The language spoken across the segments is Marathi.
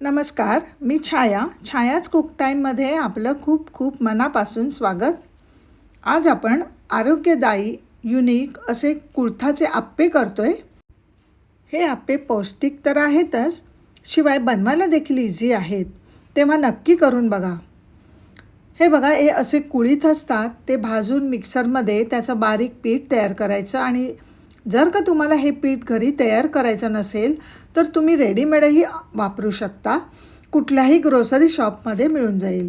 नमस्कार मी छाया. छायाच कुक टाईममध्ये आपलं खूप खूप मनापासून स्वागत. आज आपण आरोग्यदायी युनिक असे कुळथाचे आप्पे करतो आहे हे आप्पे पौष्टिक तर आहेतच शिवाय बनवायला देखील इझी आहेत. तेव्हा नक्की करून बघा. हे बघा हे असे कुळीथ असतात ते भाजून मिक्सरमध्ये त्याचं बारीक पीठ तयार करायचं आणि जर का तुम्हाला हे पीठ घरी तयार करायचं नसेल तर तुम्ही रेडीमेडही वापरू शकता. कुठल्याही ग्रोसरी शॉपमध्ये मिळून जाईल.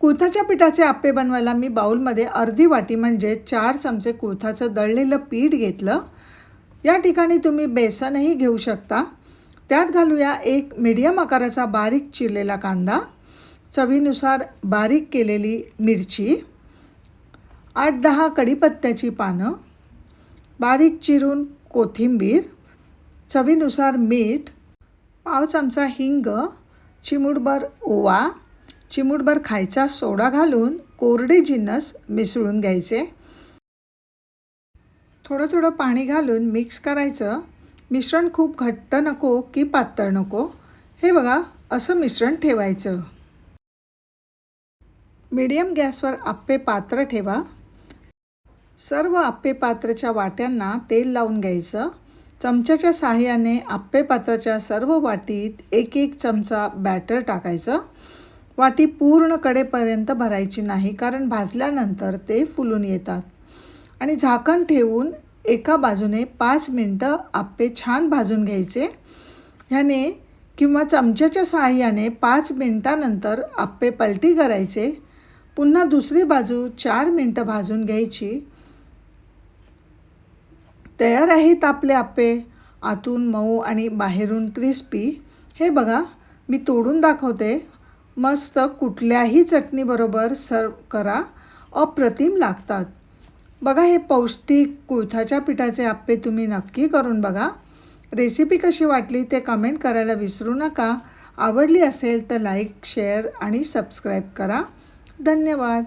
कुथाच्या पिठाचे आप्पे बनवायला मी बाऊलमध्ये अर्धी वाटी म्हणजे चार चमचे कुथाचं दळलेलं पीठ घेतलं. या ठिकाणी तुम्ही बेसनही घेऊ शकता. त्यात घालूया एक मीडियम आकाराचा बारीक चिरलेला कांदा. चवीनुसार बारीक केलेली मिरची. आठ दहा कढीपत्त्याची पानं. बारीक चिरून कोथिंबीर चवीनुसार मीठ पाव चमचा हिंग चिमूटभर ओवा चिमूटभर खायचा सोडा घालून कोरडे जिन्नस मिसळून घ्यायचे. थोडं थोडं पाणी घालून मिक्स करायचं. मिश्रण खूप घट्ट नको की पातळ नको. हे बघा असं मिश्रण ठेवायचं. मीडियम गॅसवर आप्पे पात्र ठेवा. सर्व आप्पे पात्राच्या वाट्यांना तेल लावून घ्यायचं. चमच्याच्या साहाय्याने आप्पे पात्राच्या सर्व वाटीत एक एक चमचा बॅटर टाकायचं. वाटी पूर्ण कडेपर्यंत भरायची नाही कारण भाजल्यानंतर ते फुलून येतात. आणि झाकण ठेवून एका बाजूने पाच मिनटं आप्पे छान भाजून घ्यायचे. ह्याने किंवा चमच्याच्या साहाय्याने पाच मिनटानंतर आप्पे पलटी करायचे. पुन्हा दुसरी बाजू चार मिनटं भाजून घ्यायची. तयार आहेत आपले आप्पे. आतून मऊ आणि बाहेरून क्रिस्पी. हे बघा मी तोडून दाखवते. मस्त कुठल्याही चटणीबरोबर सर्व करा अप्रतिम लागतात. बघा हे पौष्टिक कुळथाच्या पिठाचे आप्पे तुम्ही नक्की करून बघा. रेसिपी कशी वाटली ते कमेंट करायला विसरू नका. आवडली असेल तर लाईक शेअर आणि सबस्क्राईब करा. धन्यवाद.